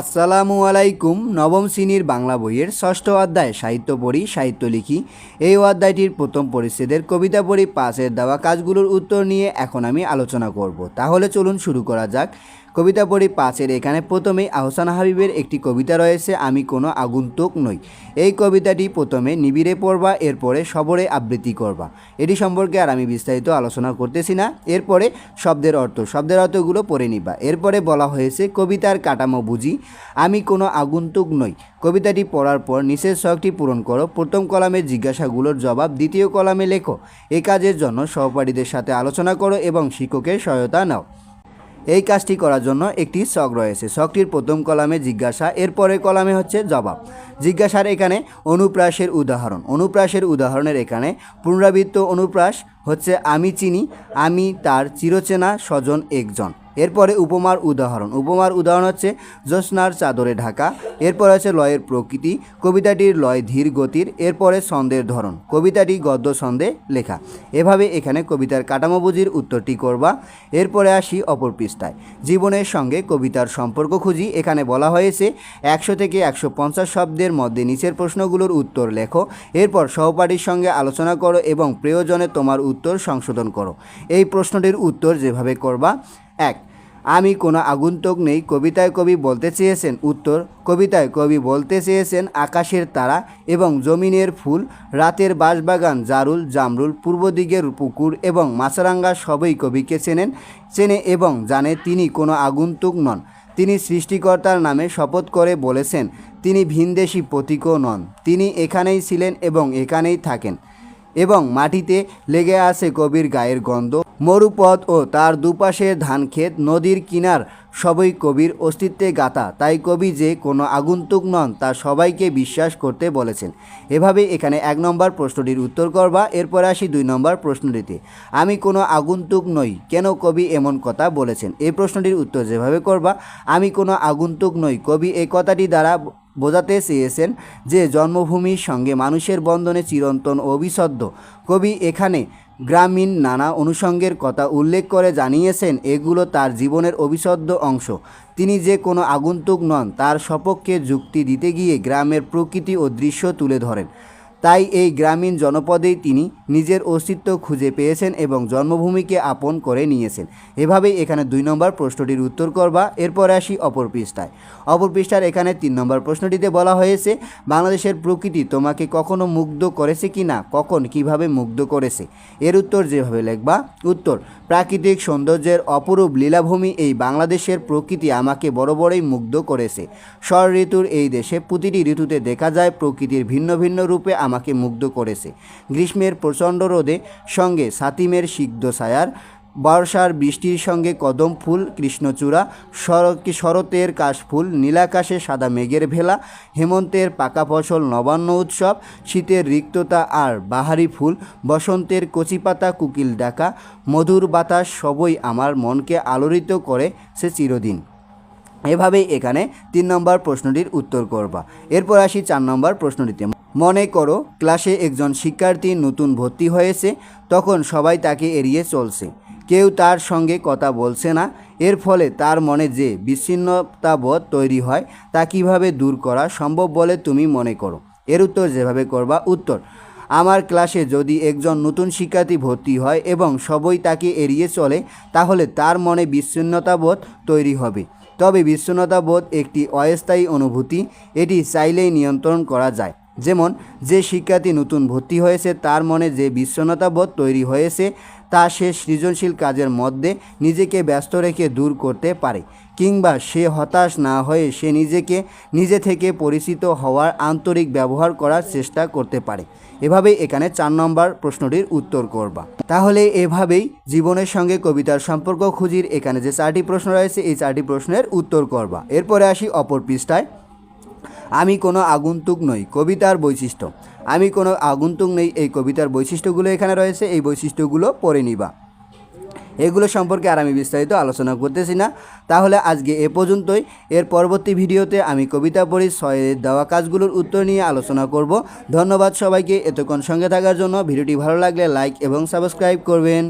আসসালামু আলাইকুম, নবম শ্রেণির বাংলা বইয়ের ষষ্ঠ অধ্যায়, সাহিত্য পড়ি, সাহিত্য লিখি। এই অধ্যায়টির প্রথম পরিচ্ছেদের কবিতা পড়ি পাশের দেওয়া কাজগুলোর উত্তর নিয়ে এখন আমি আলোচনা করব। তাহলে চলুন শুরু করা যাক। কবিতা পড়ি পাঁচের এখানে প্রথমেই আহসান হাবিবের একটি কবিতা রয়েছে, আমি কোনো আগন্তুক নই। এই কবিতাটি প্রথমে নিবিড়ে পড়বা, এরপরে সবরে আবৃত্তি করবা। এটি সম্পর্কে আর আমি বিস্তারিত আলোচনা করতেছি না। এরপরে শব্দের অর্থ, শব্দের অর্থগুলো পড়ে নিবা। এরপরে বলা হয়েছে, কবিতার কাঠামো বুঝি, আমি কোনো আগন্তুক নই। কবিতাটি পড়ার পর নিচের শখটি পূরণ করো। প্রথম কলামের জিজ্ঞাসাগুলোর জবাব, দ্বিতীয় কলামে লেখো। এ কাজের জন্য সহপাঠীদের সাথে আলোচনা করো এবং শিক্ষকের সহায়তা নাও। এই কাজটি করার জন্য একটি শখ রয়েছে। শখটির প্রথম কলামে জিজ্ঞাসা, এরপরের কলামে হচ্ছে জবাব। জিজ্ঞাসার এখানে অনুপ্রাসের উদাহরণ। অনুপ্রাসের উদাহরণের এখানে পুনরাবৃত্ত অনুপ্রাস হচ্ছে, আমি চিনি, আমি তার চিরচেনা স্বজন একজন। এরপরে উপমার উদাহরণ। উপমার উদাহরণ হচ্ছে জ্যোৎস্নার চাদরে ঢাকা, এরপর আছে লয়ের প্রকৃতি, কবিতাটির লয় ধীর গতির, এরপরে ছন্দের ধরন, কবিতাটি গদ্য ছন্দে লেখা। এভাবে এখানে কবিতার কাঠামো বুঝির উত্তরটি করবা। এরপরে আসি অপর পৃষ্ঠায়। জীবনের সঙ্গে কবিতার সম্পর্ক খুঁজি। এখানে বলা হয়েছে, একশো থেকে একশো পঞ্চাশ শব্দের মধ্যে নিচের প্রশ্নগুলোর উত্তর লেখো, এরপর সহপাঠীর সঙ্গে আলোচনা করো এবং প্রয়োজনে তোমার উত্তর সংশোধন করো। এই প্রশ্নটির উত্তর যেভাবে করবা এক। আমি কোনো আগন্তুক নেই, কবিতায় কবি বলতে চেয়েছেন, উত্তর, কবিতায় কবি বলতে চেয়েছেন, আকাশের তারা এবং জমিনের ফুল, রাতের বাঁশবাগান, জারুল, জামরুল, পূর্ব দিকের পুকুর এবং মাছরাঙ্গা সবই কবিকে চেনেন, চেনে এবং জানে তিনি কোনো আগন্তুক নন। তিনি সৃষ্টিকর্তার নামে শপথ করে বলেছেন, তিনি ভিনদেশি প্রতীকও নন। তিনি এখানেই ছিলেন এবং এখানেই থাকেন। এবং মাটিতে লেগে আছে কবির গায়ের গন্ধ মরুপথ ও তার দুপাশে ধানক্ষেত নদীর কিনার সবই কবির অস্তিত্বে গাথা, তাই কবি যে কোনো আগন্তুক নন, তা সবাইকে বিশ্বাস করতে বলেছেন। এভাবে এখানে এক নম্বর প্রশ্নটির উত্তর করবা, এরপর আসি দুই নম্বর প্রশ্নটিতে। আমি কোনো আগন্তুক নই, কেন কবি এমন কথা বলেছেন? এই প্রশ্নটির উত্তর যেভাবে করবা, আমি কোনো আগন্তুক নই, কবি এই কথাটি দ্বারা বোঝাতে চেয়েছেন যে জন্মভূমির সঙ্গে মানুষের বন্ধনে চিরন্তন অবিচ্ছেদ্য কবি এখানে গ্রামীণ নানা অনুষঙ্গের কথা উল্লেখ করে জানিয়েছেন, এগুলো তার জীবনের অবিশদ্ধ অংশ। তিনি যে কোনো আগন্তুক নন, তার সপক্ষে যুক্তি দিতে গিয়ে গ্রামের প্রকৃতি ও দৃশ্য তুলে ধরেন। তাই এই গ্রামীণ জনপদেই তিনি নিজের অস্তিত্ব খুঁজে পেয়েছেন এবং জন্মভূমিকে আপন করে নিয়েছেন। এভাবেই এখানে দুই নম্বর প্রশ্নটির উত্তর করবা, এরপর আসি অপর পৃষ্ঠায়। অপর পৃষ্ঠার এখানে তিন নম্বর প্রশ্নটিতে বলা হয়েছে, বাংলাদেশের প্রকৃতি তোমাকে কখনো মুগ্ধ করেছে কি না? কখন? কীভাবে মুগ্ধ করেছে? এর উত্তর যেভাবে লেখবা, উত্তর, প্রাকৃতিক সৌন্দর্যের অপরূপ লীলাভূমি এই বাংলাদেশের প্রকৃতি আমাকে বড় বড়ই মুগ্ধ করেছে। ষড় ঋতুর এই দেশে প্রতিটি ঋতুতে দেখা যায় প্রকৃতির ভিন্ন ভিন্ন রূপে আমাকে মুগ্ধ করেছে। গ্রীষ্মের প্রচণ্ড রোদে সঙ্গে সাতিমের সিগ্ধ ছায়ার, বর্ষার বৃষ্টির সঙ্গে কদম ফুল, কৃষ্ণচূড়া শরৎ শরতের কাশফুল নীলাকাশে সাদা মেঘের ভেলা, হেমন্তের পাকা ফসল, নবান্ন উৎসব, শীতের রিক্ততা আর বাহারি ফুল, বসন্তের কচিপাতা, কুকিল ডাকা, মধুর বাতাস সবই আমার মনকে আলোড়িত করে সে চিরদিন। এভাবেই এখানে তিন নম্বর প্রশ্নটির উত্তর করবা। এরপর আসি চার নম্বর প্রশ্নটিতে। মনে করো, ক্লাসে একজন শিক্ষার্থী নতুন ভর্তি হয়েছে, তখন সবাই তাকে এড়িয়ে চলছে। কেউ তার সঙ্গে কথা বলছে না, এর ফলে তার মনে যে বিচ্ছিন্নতাবোধ তৈরি হয়, তা কীভাবে দূর করা সম্ভব বলে তুমি মনে করো? এর উত্তর যেভাবে করবা, উত্তর। আমার ক্লাসে যদি একজন নতুন শিক্ষার্থী ভর্তি হয় এবং সবই তাকে এড়িয়ে চলে, তাহলে তার মনে বিচ্ছিন্নতাবোধ তৈরি হবে। তবে বিচ্ছিন্নতাবোধ একটি অস্থায়ী অনুভূতি, এটি চাইলেই নিয়ন্ত্রণ করা যায়। যেমন, যে শিক্ষার্থী নতুন ভর্তি হয়েছে, তার মনে যে বিচ্ছন্নতাবোধ তৈরি হয়েছে, তা সে সৃজনশীল কাজের মধ্যে নিজেকে ব্যস্ত রেখে দূর করতে পারে, কিংবা সে হতাশ না হয়ে সে নিজেকে, নিজে থেকে পরিচিত হওয়ার আন্তরিক ব্যবহার করার চেষ্টা করতে পারে। এভাবেই এখানে চার নম্বর প্রশ্নটির উত্তর করবা। তাহলে এভাবেই জীবনের সঙ্গে কবিতার সম্পর্ক খুঁজির এখানে যে চারটি প্রশ্ন রয়েছে, এই চারটি প্রশ্নের উত্তর করবা। এরপরে আসি অপর পৃষ্ঠায়। আমি কোনো আগন্তুক নই, কবিতার বৈশিষ্ট্য। আমি কোনো আগন্তুক নেই, এই কবিতার বৈশিষ্ট্যগুলো এখানে রয়েছে, এই বৈশিষ্ট্যগুলো পড়ে নিবা। এগুলো সম্পর্কে আর আমি বিস্তারিত আলোচনা করতেছি না। তাহলে আজকে এ পর্যন্তই। এর পরবর্তী ভিডিওতে আমি কবিতা পড়ি ছয়ের দেওয়া কাজগুলোর উত্তর নিয়ে আলোচনা করব। ধন্যবাদ সবাইকে এতক্ষণ সঙ্গে থাকার জন্য। ভিডিওটি ভালো লাগলে লাইক এবং সাবস্ক্রাইব করবেন।